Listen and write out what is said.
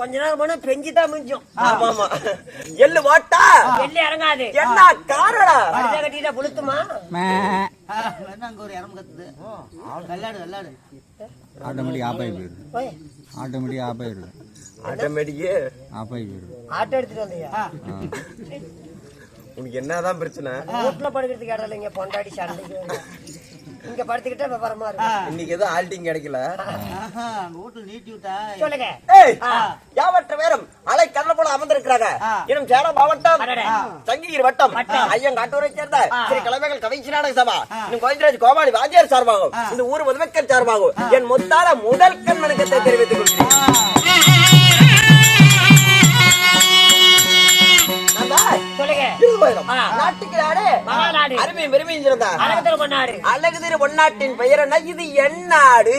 கொஞ்ச நேரம் போனா பெஞ்சுதான் மிஞ்சும். ஆமா ஆமா. எள்ளு ஓட்டா எள்ளி இறங்காது. என்ன கட்டிட்டா புளுத்துமா? அங்க ஒரு இறம்பு கத்துது. ஆட்டோமேட்டிக் ஆட்டோமேட்டிக் ஆட்டோமேட்டிக்கு ஆட்டோ எடுத்துட்டு வந்தியா? உனக்கு என்னதான் பிரச்சனை? வீட்டுல படுக்கிறதுக்கு இடம் இல்லைங்க பொண்டாடி சண்டைக்கு. இங்க படுத்துக்கிட்டா விவரமா இருக்கும் இன்னைக்கு எதுவும் ஆல்ட்டிங் கிடைக்கல. வீட்டுல நீட்டி விட்டா. சொல்லுங்க. ஏய் யாவற்ற வேறும் அலை கடல போல அமர்ந்திருக்கிறாங்க. இன்னும் சேலம் மாவட்டம். சங்ககிரி வட்டம் ஐயன் காட்டூரை சேர்ந்த ஸ்ரீ கலைமகள் கவிச்சி நாடக சபா இன்னும் கோவிந்தராஜ் கோமாளி வாத்தியார் சார்பாகும் இந்த ஊர் பொதுமக்கள் சார்பாகும். என் முத்தால முதல் கண் வணக்கத்தை தெரிவித்துக் கொள்கிறேன். நாட்டுக்கு நாடு மகாநாடு. பெருமையும் சிறந்தா அழகு திரு பொன்னாட்டின் பெயர் என்ன? இது என் நாடு.